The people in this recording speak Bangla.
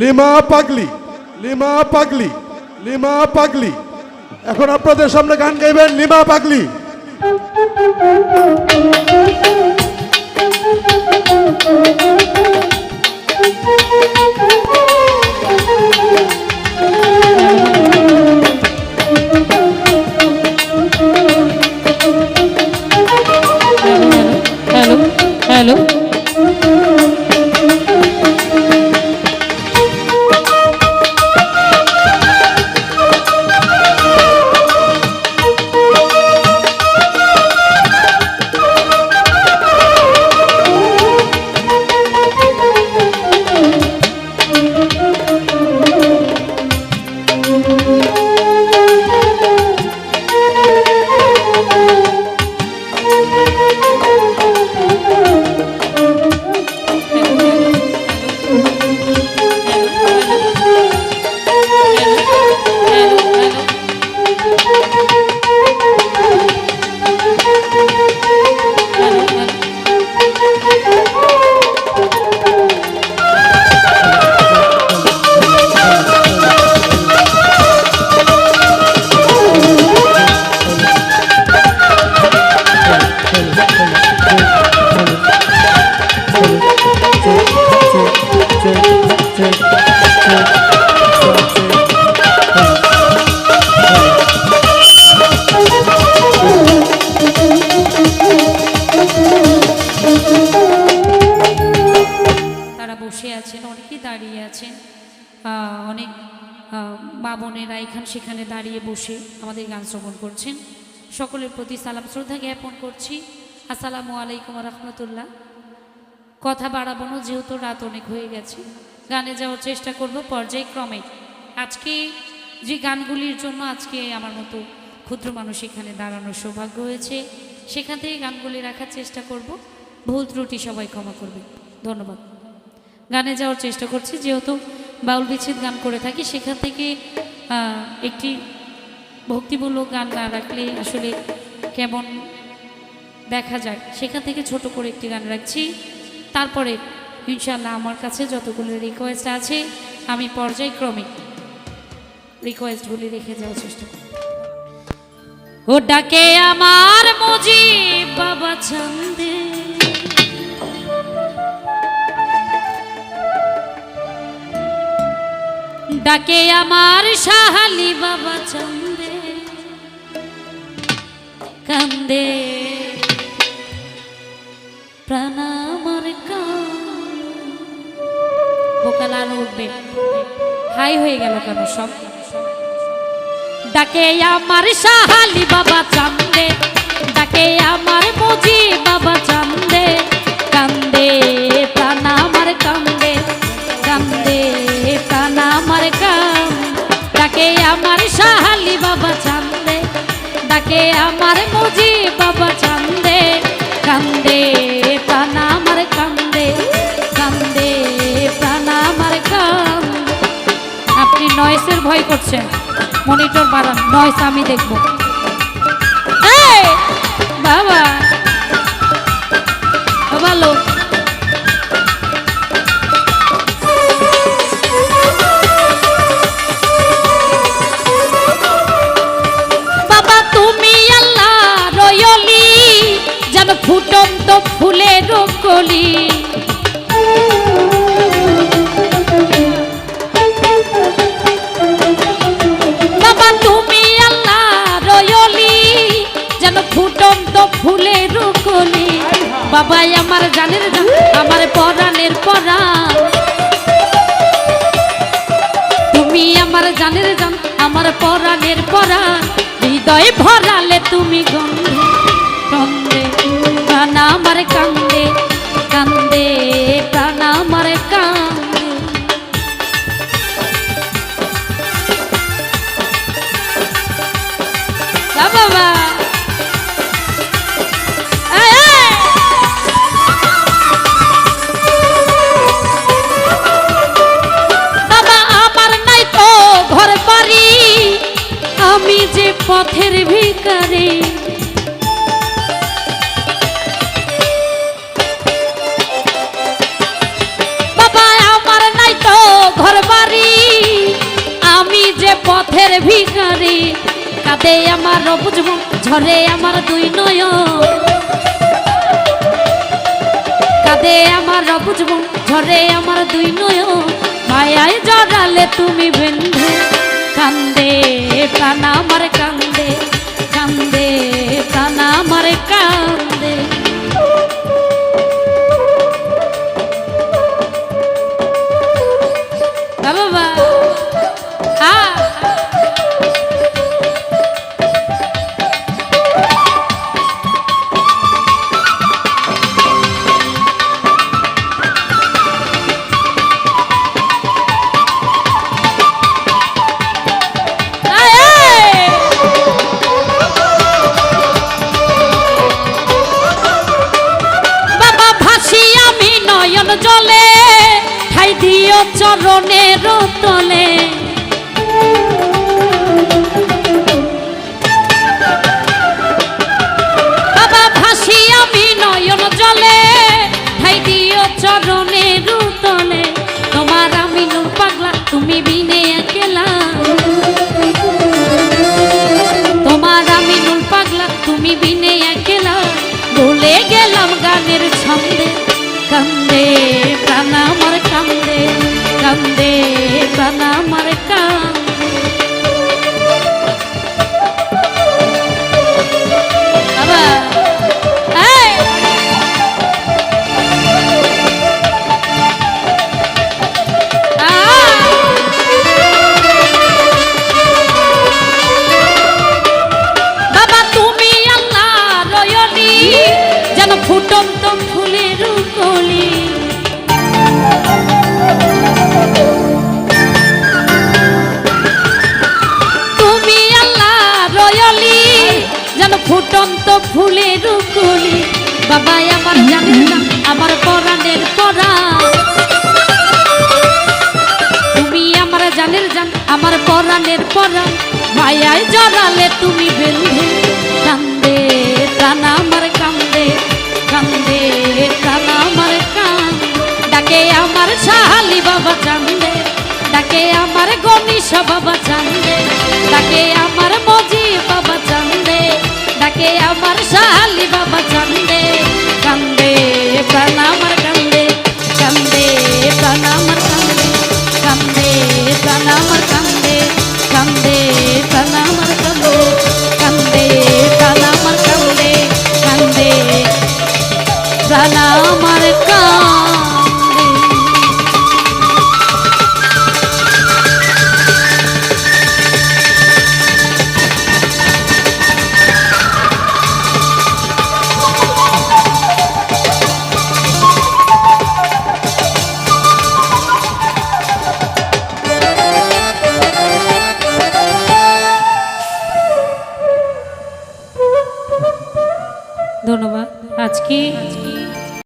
লিমা পাগলি লিমা পাগলি লিমা পাগলি। এখন আপনাদের সামনে গান গাইবেন লিমা পাগলি। হ্যালো অনেক মা বোনেরা এখান সেখানে দাঁড়িয়ে বসে আমাদের গান শ্রবণ করছেন। সকলের প্রতি সালাম, শ্রদ্ধা জ্ঞাপন করছি। আসসালামু আলাইকুম রহমতুল্লাহ। কথা বাড়াবো না যেহেতু রাত অনেক হয়ে গেছে। গানে যাওয়ার চেষ্টা করব পর্যায়ক্রমে। আজকে যে গানগুলির জন্য আজকে আমার মতো ক্ষুদ্র মানুষ এখানে দাঁড়ানোর সৌভাগ্য হয়েছে, সেখান থেকে গানগুলি রাখার চেষ্টা করব। ভুল ত্রুটি সবাই ক্ষমা করবে। ধন্যবাদ। গানে যাওয়ার চেষ্টা করছি, যেহেতু বাউল বিচ্ছেদ গান করে থাকি, সেখান থেকে একটি ভক্তিমূলক গান না রাখলে আসলে কেমন দেখা যায়? সেখান থেকে ছোট করে একটি গান রাখছি। তারপরে ইনশাল্লাহ আমার কাছে যতগুলো রিকোয়েস্ট আছে, আমি পর্যায়ক্রমে রিকোয়েস্টগুলি রেখে যাওয়ার চেষ্টা করি ও ডাকে আমার মুজিব, বাবা চন্দে ডাকে আমার সাহালি বাবা চন্দে, কান্দে। প্রাণ আমার উঠবে। হাই হয়ে গেল কেন সব? ডাকে আমার সাহালি বাবা চান্দে, ডাকে আমার মুজি বাবা আমার মুজি বাবা চান্দে, কান্দে, প্রাণ আমার কান্দে কান্দে, প্রাণ আমার কাম আপনি নয়েসের ভয় করছেন মনিটর বাড়ান নয়েস আমি দেখব। ফুটন্ত ফুলের কলি বাবা, তুমি আল্লাহ রয়লি, যেন ফুটন্ত ফুলের কলি বাবা, আমার জানের জান, আমার পরাণের পরাণ তুমি আমার জানের জান, আমার পরাণের পরাণ হৃদয় ভরালে তুমি গন্ধে। আমার কান্দে কান্দে প্রাণ আমার কান্দে। বাবা। পথের ভিকারে কাঁদে আমার বুঝব, ঝরে আমার দুই নয় কাঁদে আমার বুঝব, ঝরে আমার দুই নয় মায়ায় জড়ালে তুমি বেন্ধে চরণের তলে। বাবা ভাসি আমি নয়ন জলে, ঠাই দিও চরণের তলে। তোমার আমি নুন পাগলা, তুমি বিনে একলা। তোমার আমি পাগলা, তুমি বিনে ফুটন্ত ফুলের কলি বাবা, আমার জানেন না, আমার পরাণের পরা। তুমি আমার জানের জান, আমার পরাণের পরা। মায়ায় জড়ালে তুমি বেঁধে কান্দে প্রাণ আমার, কান্দে কান্দে প্রাণ আমার, কান। ডাকে আমার সাহালি বাবা চান্দে, ডাকে আমার গণিস বাবা চান্দে, ডাকে আমার ডাকে আমার সাহালি বাবা চান্দে কান্দে প্রাণ আমার কান্দে কান্দে প্রাণ আমার কান্দে কান্দে প্রাণ আমার কান্দে কান্দে প্রাণ আমার কান্দে কান্দে প্রাণ আমার কান্দে কান্দে প্রাণ আমার কান্দে।